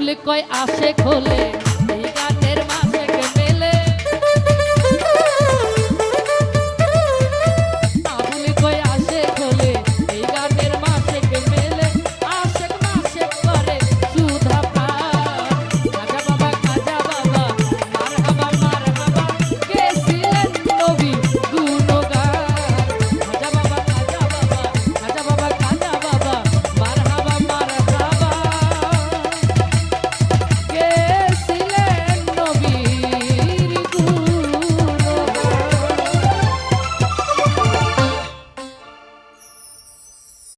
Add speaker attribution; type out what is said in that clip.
Speaker 1: ফুলে কয় আসে খোলে।